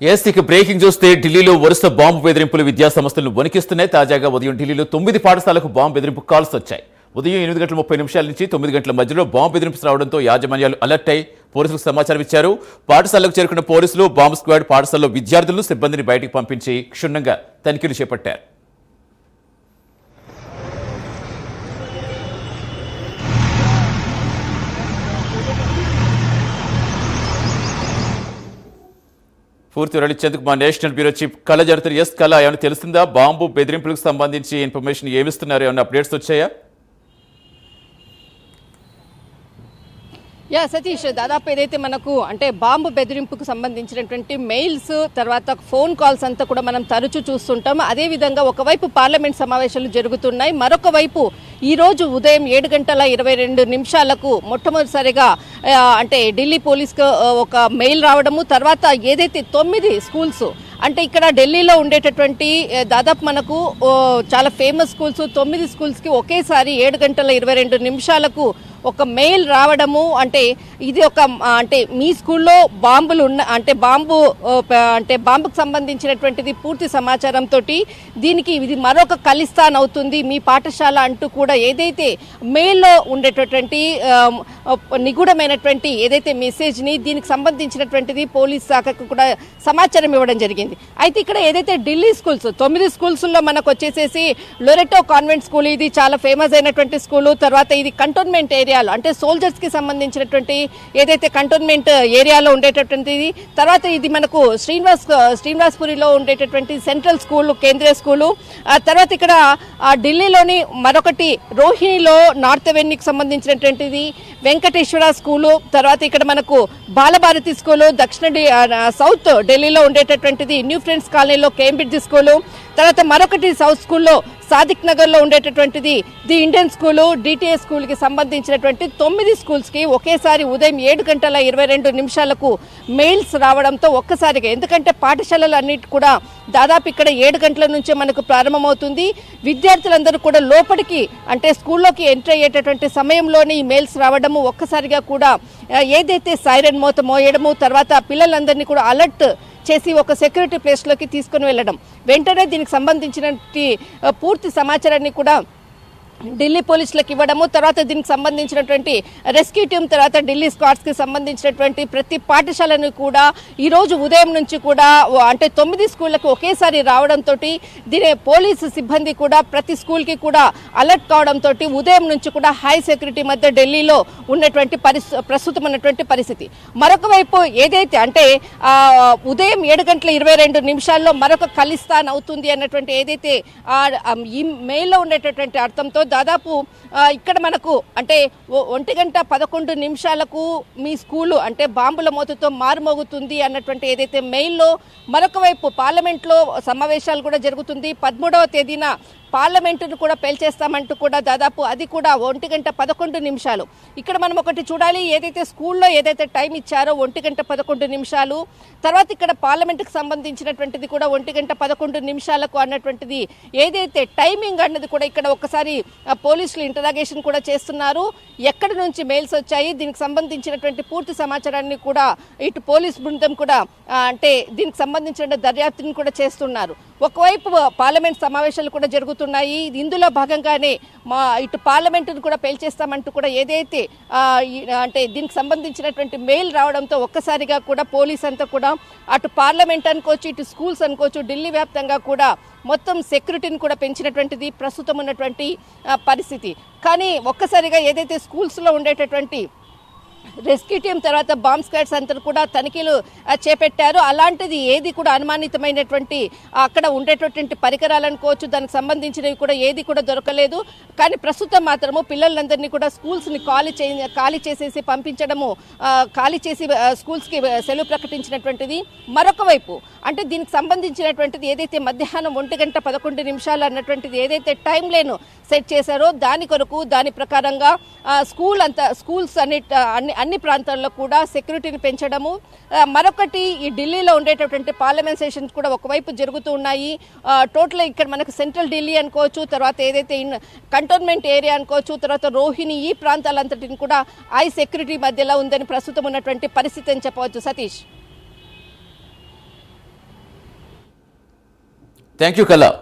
ఏసీకి బ్రేకింగ్ చూస్తే ఢిల్లీలో వరుస బాంబు బెదిరింపులు విద్యాసంస్థలను వణికిస్తున్నాయి. తాజాగా ఉదయం ఢిల్లీలో తొమ్మిది పాఠశాలకు బాంబు బెదిరింపు కాల్స్ వచ్చాయి. ఉదయం ఎనిమిది గంటల ముప్పై నిమిషాల నుంచి తొమ్మిది గంటల మధ్యలో బాంబు బెదిరింపు రావడంతో యాజమాన్యాలు అలర్ట్ అయి పోలీసులకు సమాచారం ఇచ్చారు. పాఠశాలకు చేరుకున్న పోలీసులు బాంబు స్క్వాడ్ పాఠశాలలో విద్యార్థులను సిబ్బందిని బయటకు పంపించి క్షుణ్ణంగా తనిఖీలు చేపట్టారు. పూర్తి వివరాలు మా నేషనల్ బ్యూరో చీఫ్ కళ జరుగుతారు ఎస్ కళ ఏమైనా తెలుస్తుందా? బాంబు బెదిరింపులకు సంబంధించి ఇన్ఫర్మేషన్ ఏమిస్తున్నారు? ఏమైనా అప్డేట్స్ వచ్చాయా? యా సతీష్ దాదాపు ఏదైతే మనకు అంటే బాంబు బెదిరింపుకు సంబంధించినటువంటి మెయిల్స్ తర్వాత ఫోన్ కాల్స్ అంతా కూడా మనం తరచూ చూస్తుంటాం. అదేవిధంగా ఒకవైపు పార్లమెంట్ సమావేశాలు జరుగుతున్నాయి. మరొక వైపు ఈ రోజు ఉదయం ఏడు గంటల ఇరవై రెండు నిమిషాలకు మొట్టమొదటిసారిగా అంటే ఢిల్లీ పోలీస్కు ఒక మెయిల్ రావడము తర్వాత ఏదైతే తొమ్మిది స్కూల్స్ అంటే ఇక్కడ ఢిల్లీలో ఉండేటటువంటి దాదాపు మనకు చాలా ఫేమస్ స్కూల్స్ తొమ్మిది స్కూల్స్కి ఒకేసారి ఏడు గంటల ఇరవై రెండు నిమిషాలకు ఒక మెయిల్ రావడము అంటే ఇది ఒక అంటే మీ స్కూల్లో బాంబులు ఉన్న అంటే బాంబు అంటే బాంబుకు సంబంధించినటువంటిది పూర్తి సమాచారంతో దీనికి ఇది మరొక ఖలిస్తాన్ అవుతుంది. మీ పాఠశాల అంటూ కూడా ఏదైతే మెయిల్లో ఉండేటటువంటి నిగూఢమైనటువంటి ఏదైతే మెసేజ్ని దీనికి సంబంధించినటువంటిది పోలీస్ శాఖకు కూడా సమాచారం ఇవ్వడం జరిగింది. అయితే ఇక్కడ ఏదైతే ఢిల్లీ స్కూల్స్ తొమ్మిది స్కూల్స్లో మనకు వచ్చేసేసి లొరెటో కాన్వెంట్ స్కూల్ ఇది చాలా ఫేమస్ అయినటువంటి స్కూలు. తర్వాత ఇది కంటోన్మెంట్ ఏరియా ఏరియాలో అంటే సోల్జర్స్కి సంబంధించినటువంటి ఏదైతే కంటోన్మెంట్ ఏరియాలో ఉండేటటువంటిది తర్వాత ఇది మనకు శ్రీనివాస్ శ్రీనివాస్పురిలో ఉండేటటువంటి సెంట్రల్ స్కూల్ కేంద్రీయ స్కూలు ఆ తర్వాత ఇక్కడ ఆ ఢిల్లీలోని మరొకటి రోహిణిలో నార్త్ అవెన్యూకి సంబంధించినటువంటిది వెంకటేశ్వర స్కూలు తర్వాత ఇక్కడ మనకు బాలభారతి స్కూలు దక్షిణ సౌత్ ఢిల్లీలో ఉండేటటువంటిది న్యూ ఫ్రెండ్స్ కాలనీలో కేంబ్రిడ్జ్ స్కూలు తర్వాత మరొకటి సౌత్ స్కూల్లో సాదిక్ నగర్లో ఉండేటటువంటిది. ది ఇండియన్ స్కూలు డిటిఎస్ స్కూల్కి సంబంధించినటువంటి తొమ్మిది స్కూల్స్కి ఒకేసారి ఉదయం ఏడు గంటల ఇరవై రెండు నిమిషాలకు మెయిల్స్ రావడంతో ఒక్కసారిగా ఎందుకంటే పాఠశాలలు అన్నిటి కూడా దాదాపు ఇక్కడ ఏడు గంటల నుంచే మనకు ప్రారంభమవుతుంది. విద్యార్థులందరూ కూడా లోపలికి అంటే స్కూల్లోకి ఎంటర్ అయ్యేటటువంటి సమయంలోనే ఈ మెయిల్స్ రావడము ఒక్కసారిగా కూడా ఏదైతే సైరన్ మోత మోయడము తర్వాత పిల్లలందరినీ కూడా అలర్ట్ చేసి ఒక సెక్యూరిటీ ప్లేస్లోకి తీసుకొని వెళ్ళడం. వెంటనే దీనికి సంబంధించిన పూర్తి సమాచారాన్ని కూడా ఢిల్లీ పోలీసులకు ఇవ్వడము తర్వాత దీనికి సంబంధించినటువంటి రెస్క్యూ టీం తర్వాత ఢిల్లీ స్క్వాడ్స్కి సంబంధించినటువంటి ప్రతి పాఠశాలను కూడా ఈ రోజు ఉదయం నుంచి కూడా అంటే తొమ్మిది స్కూళ్ళకు ఒకేసారి రావడంతో దీని పోలీసు సిబ్బంది కూడా ప్రతి స్కూల్కి కూడా అలర్ట్ కావడంతో ఉదయం నుంచి కూడా హై సెక్యూరిటీ మధ్య ఢిల్లీలో ఉన్నటువంటి పరిస్థితి ప్రస్తుతం ఉన్నటువంటి పరిస్థితి. మరొక వైపు ఏదైతే అంటే ఉదయం ఏడు గంటల ఇరవై రెండు నిమిషాల్లో మరొక ఖలిస్తాన్ అవుతుంది అన్నటువంటి ఏదైతే ఈ మెయిల్లో ఉండేటటువంటి అర్థంతో దాదాపు ఇక్కడ మనకు అంటే ఒంటి గంట పదకొండు నిమిషాలకు మీ స్కూలు అంటే బాంబుల మోతతో మారుమోగుతుంది అన్నటువంటి ఏదైతే మెయిల్లో మరొక వైపు పార్లమెంట్లో సమావేశాలు కూడా జరుగుతుంది. పదమూడవ తేదీన పార్లమెంటును కూడా పేల్చేస్తామంటూ కూడా దాదాపు అది కూడా ఒంటి గంట పదకొండు నిమిషాలు. ఇక్కడ మనం ఒకటి చూడాలి ఏదైతే స్కూల్లో ఏదైతే టైం ఇచ్చారో ఒంటి గంట పదకొండు నిమిషాలు తర్వాత ఇక్కడ పార్లమెంట్కి సంబంధించినటువంటిది కూడా ఒంటి గంట పదకొండు నిమిషాలకు అన్నటువంటిది ఏదైతే టైమింగ్ అన్నది కూడా ఇక్కడ ఒకసారి పోలీసులు ఇంటరాగేషన్ కూడా చేస్తున్నారు. ఎక్కడి నుంచి మెయిల్స్ వచ్చాయి దీనికి సంబంధించినటువంటి పూర్తి సమాచారాన్ని కూడా ఇటు పోలీస్ బృందం కూడా అంటే దీనికి సంబంధించిన దర్యాప్తుని కూడా చేస్తున్నారు. ఒకవైపు పార్లమెంట్ సమావేశాలు కూడా జరుగుతున్నాయి. ఇందులో భాగంగానే మా ఇటు పార్లమెంటును కూడా పేల్చేస్తామంటూ కూడా ఏదైతే అంటే దీనికి సంబంధించినటువంటి మెయిల్ రావడంతో ఒక్కసారిగా కూడా పోలీస్ అంతా కూడా అటు పార్లమెంట్ అనుకోవచ్చు ఇటు స్కూల్స్ అనుకోవచ్చు ఢిల్లీ వ్యాప్తంగా కూడా మొత్తం సెక్యూరిటీని కూడా పెంచినటువంటిది ప్రస్తుతం ఉన్నటువంటి పరిస్థితి. కానీ ఒక్కసారిగా ఏదైతే స్కూల్స్లో ఉండేటటువంటి రెస్క్యూ టీం తర్వాత బాంబ్ స్క్వాడ్స్ అంతా కూడా తనిఖీలు చేపట్టారు. అలాంటిది ఏది కూడా అనుమానితమైనటువంటి అక్కడ ఉండేటటువంటి పరికరాలు అనుకోవచ్చు దానికి సంబంధించినవి కూడా ఏది కూడా దొరకలేదు. కానీ ప్రస్తుతం మాత్రము పిల్లలందరినీ కూడా స్కూల్స్ని ఖాళీ చే ఖాళీ చేసేసి పంపించడము ఖాళీ చేసి స్కూల్స్కి సెలవు ప్రకటించినటువంటిది. మరొక వైపు అంటే దీనికి సంబంధించినటువంటిది ఏదైతే మధ్యాహ్నం ఒంటి గంట పదకొండు నిమిషాలు అన్నటువంటిది ఏదైతే టైం లేను సెట్ చేశారో దాని కొరకు దాని ప్రకారంగా స్కూల్ అంతా స్కూల్స్ అన్ని అన్ని అన్ని ప్రాంతాల్లో కూడా సెక్యూరిటీని పెంచడము. మరొకటి ఈ ఢిల్లీలో ఉండేటటువంటి పార్లమెంట్ సెషన్స్ కూడా ఒకవైపు జరుగుతూ ఉన్నాయి. టోటల్ ఇక్కడ మనకు సెంట్రల్ ఢిల్లీ అనుకోవచ్చు తర్వాత ఏదైతే కంటోన్మెంట్ ఏరియా అనుకోవచ్చు తర్వాత రోహిణి ఈ ప్రాంతాలంతటిని కూడా ఐ సెక్యూరిటీ మధ్యలో ఉందని ప్రస్తుతం ఉన్నటువంటి పరిస్థితి అని చెప్పవచ్చు. సతీష్. థ్యాంక్ యూ కల్లా